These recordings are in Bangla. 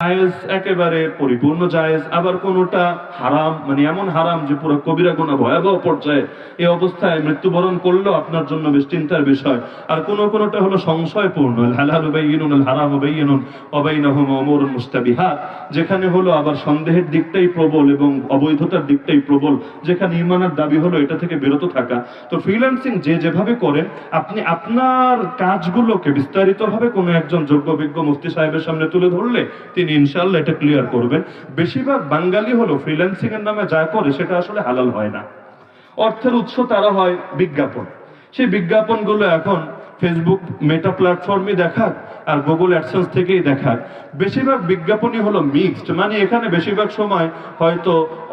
জায়েজ, একেবারে পরিপূর্ণ জায়েজ, আবার কোনোটা হারাম মানে এমন হারাম যে পুরো কবিরা কোনো ভয়াবহ পর্যায়ে এই অবস্থায় মৃত্যুবরণ করলেও আপনার জন্য বেশ চিন্তার বিষয়। আর কোনো কোনোটা হলো সংশয়পূর্ণ হালাল উবাইয়িনুন আল হারাম উবাইয়িনুন অবাইনাহুম উমুরুন মুস্তাবিহাত যেখানে হলো আবার সন্দেহের দিকটাই প্রবল এবং অবৈধতার দিকটাই প্রবল, যেখানে ইমানের দাবি হলো এটা থেকে বিরত থাকা। তো ফ্রিল্যান্সিং যে যেভাবে করেন, আপনি আপনার কাজগুলোকে বিস্তারিতভাবে কোনো একজন যোগ্য বিজ্ঞ মুফতি সাহেবের সামনে তুলে ধরলে, তিনি ইনশাল্লাহ এটা ক্লিয়ার করবেন। বেশিরভাগ বাঙালি হলো ফ্রিল্যান্সিং এর নামে যা করে সেটা আসলে হালাল হয় না। অর্থের উৎস তারা হয় বিজ্ঞাপন। সেই বিজ্ঞাপনগুলো এখন ফেসবুক মেটা প্ল্যাটফর্মে দেখাক আর গুগল অ্যাডসেন্স থেকেই দেখাক। বেশিরভাগ বিজ্ঞাপনই হলো মিক্সড মানে এখানে বেশিরভাগ সময় হয়তো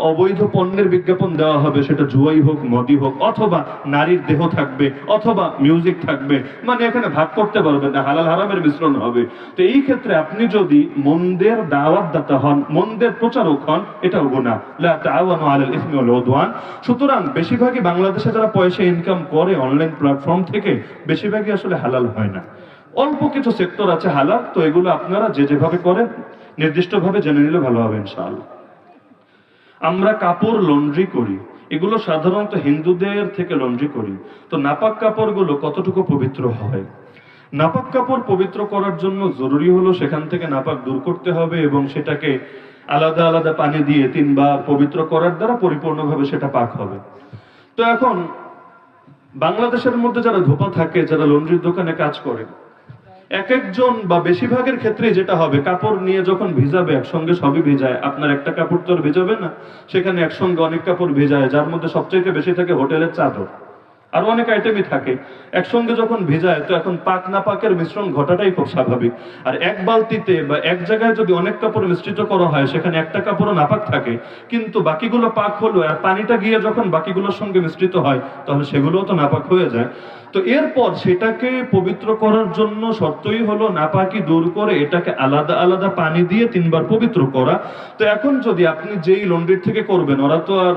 অবৈধ পণ্যের বিজ্ঞাপন দেওয়া হবে, সেটা জুয়াই হোক, মদি হোক, অথবা নারীর দেহ থাকবে, অথবা মিউজিক থাকবে মানে এখানে ভাগ করতে পারবেন না, হালাল হারামের মিশ্রণ হবে। তো এই ক্ষেত্রে আপনি যদি মন্দের দাওয়াত দাতা হন, মন্দের প্রচারক হন, এটাও উদওয়ান। সুতরাং বেশিরভাগই বাংলাদেশে যারা পয়সা ইনকাম করে অনলাইন প্ল্যাটফর্ম থেকে, বেশিরভাগই আসলে হালাল হয় না। অল্প কিছু সেক্টর আছে হালাল, তো এগুলো আপনারা যে যেভাবে করেন, নির্দিষ্টভাবে জেনে নিলে ভালো হবে ইনশাআল্লাহ। আমরা কাপড় লন্ড্রি করি। এগুলো সাধারণত হিন্দুদের থেকে লন্ড্রি করি। তো নাপাক কাপড়গুলো কতটুকু পবিত্র হয়? নাপাক কাপড় পবিত্র করার জন্য জরুরি হলো সেখান থেকে নাপাক দূর করতে হবে এবং সেটাকে আলাদা আলাদা পানি দিয়ে তিনবার পবিত্র করার দ্বারা পরিপূর্ণভাবে সেটা পাক হবে। তো এখন বাংলাদেশের মধ্যে যারা ধোপা থাকে, যারা লন্ড্রির দোকানে কাজ করে এক একজন বা বেশিরভাগের ক্ষেত্রে যেটা হবে, কাপড় নিয়ে যখন ভিজাবে, একসঙ্গে সবই ভিজায়। আপনার একটা কাপড় তো আর ভিজাবে না, সেখানে একসঙ্গে অনেক কাপড় ভিজায়, যার মধ্যে সবচেয়ে বেশি থাকে হোটেলের চাদর। আরও অনেক আইটেমই থাকে। একসঙ্গে যখন ভেজায়, তো এখন পাক না পাকের মিশ্রণ ঘটাটাই খুব স্বাভাবিক। আর এক বালতিতে বা এক জায়গায় যদি অনেক কাপড় মিশ্রিত করা হয়, সেখানে একটা কাপড়ও নাপাক থাকে। কিন্তু বাকিগুলো পাক হলো, আর পানিটা গিয়ে যখন বাকিগুলোর সঙ্গে মিশ্রিত হয়, তাহলে সেগুলোও তো নাপাক হয়ে যায়। তো এরপর সেটাকে পবিত্র করার জন্য শর্তই হলো নাপাকি দূর করে এটাকে আলাদা আলাদা পানি দিয়ে তিনবার পবিত্র করা। তো এখন যদি আপনি যেই লন্ড্রির থেকে করবেন, ওরা তো আর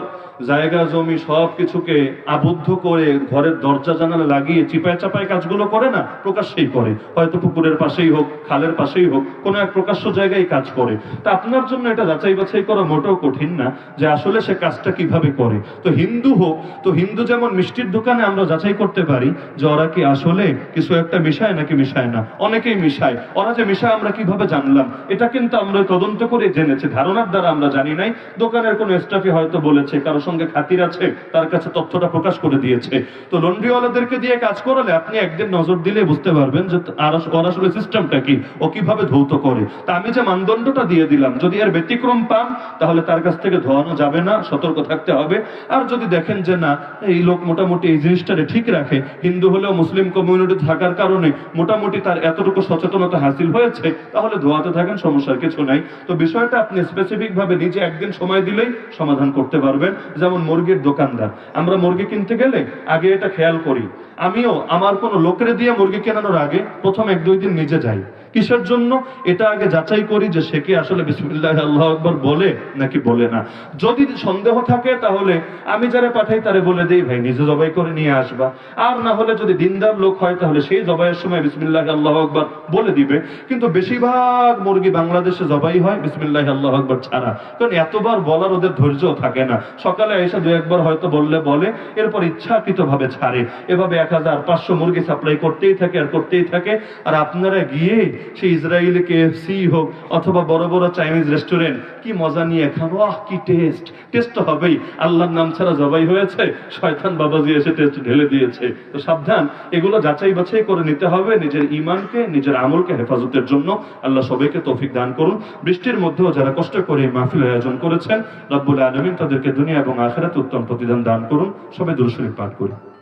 জায়গা, জমি সব কিছুকে আবদ্ধ করে ঘরের দরজা, জানালা লাগিয়ে চিপায় চাপায় কাজগুলো করে না, প্রকাশ্যেই করে। হয়তো পুকুরের পাশেই হোক, খালের পাশেই হোক, কোনো এক প্রকাশ্য জায়গায় কাজ করে। তা আপনার জন্য এটা যাচাই বাছাই করা মোটেও কঠিন না যে আসলে সে কাজটা কীভাবে করে। তো হিন্দু হোক, তো হিন্দু যেমন মিষ্টির দোকানে আমরা যাচাই করতে পারি যে ওরা কি আসলে কিছু একটা মিশায় নাকি মিশায় না। অনেকেই মিশায়। ওরা যে মিশায় আমরা কীভাবে জানলাম? এটা কিন্তু আমরা তদন্ত করে জেনেছি। ধারণার দ্বারা আমরা জানি নাই। দোকানের কোনো স্টাফই হয়তো বলেছে কারোর সঙ্গে খাতির আছে, তার কাছে তথ্যটা প্রকাশ করে দিয়েছে। তো লন্ড্রিওয়ালাদেরকে দিয়ে কাজ করালে আপনি একদিন নজর দিলে বুঝতে পারবেন যে আর আসলে সিস্টেমটা কি, ও কীভাবে ধৌত করে। তা আমি যে মানদণ্ডটা দিয়ে দিলাম, যদি এর ব্যতিক্রম পান, তাহলে তার কাছ থেকে ধোয়ানো যাবে না, সতর্ক থাকতে হবে। আর যদি দেখেন যে না, এই লোক মোটামুটি এই জিনিসটারে ঠিক রাখে, হিন্দু হলেও মুসলিম কমিউনিটি থাকার কারণে মোটামুটি তার এতটুকু সচেতনতা হাসিল হয়েছে, তাহলে ধোয়াতে থাকেন, সমস্যার কিছু নাই। তো বিষয়টা আপনি স্পেসিফিক ভাবে নিজে একদিন সময় দিলেই সমাধান করতে পারবেন, যেমন মুরগির দোকানদার। আমরা মুরগি কিনতে গেলে আগে এটা খেয়াল করি। আমিও আমার কোনো লোকের দিয়ে মুরগি কেনানোর আগে প্রথম এক দুই দিন নিজে যাই। কিসের জন্য? এটা আগে যাচাই করি যে সে কি আসলে বিসমিল্লাহ, আল্লাহ আকবর বলে নাকি বলে না। যদি সন্দেহ থাকে তাহলে আমি যারা পাঠাই তারে বলে দেই, ভাই, নিজে জবাই করে নিয়ে আসবা। আর না হলে যদি দিনদার লোক হয় তাহলে সেই জবাইয়ের সময় বিসমিল্লাহ, আল্লাহ আকবর বলে দিবে। কিন্তু বেশিরভাগ মুরগি বাংলাদেশে জবাই হয় বিসমিল্লাহ, আল্লাহ আকবর ছাড়া। কারণ এতবার বলার ওদের ধৈর্য থাকে না। সকালে এসে দু একবার হয়তো বললে বলে, এরপর ইচ্ছাকৃত ভাবে ছাড়ে। এভাবে এক হাজার পাঁচশো মুরগি সাপ্লাই করতেই থাকে আর করতেই থাকে। আর আপনারা গিয়ে সেই ইসরায়েলি কেএফসি হোক অথবা বড় বড় চাইনিজ রেস্টুরেন্ট কি মজা নিয়ে খান আহ, কি টেস্ট টেস্ট তো হবেই। আল্লাহর নাম ছাড়া জবাই হয়েছে? শয়তান বাবাজি এসে টেস্ট ঢেলে দিয়েছে। তো সাবধান, এগুলো যাচাই বাছাই করে নিতে হবে নিজের ইমানকে নিজের আমলকে হেফাজতের জন্য। আল্লাহ সবাইকে তৌফিক দান করুন। বৃষ্টির মধ্যেও যারা কষ্ট করে মাহফিল আয়োজন করেছেন, রব্বুল আলমিন তাদেরকে দুনিয়া এবং আখেরাত উত্তম প্রতিদান দান করুন। সবাই দুরুশরীফ পাঠ করি।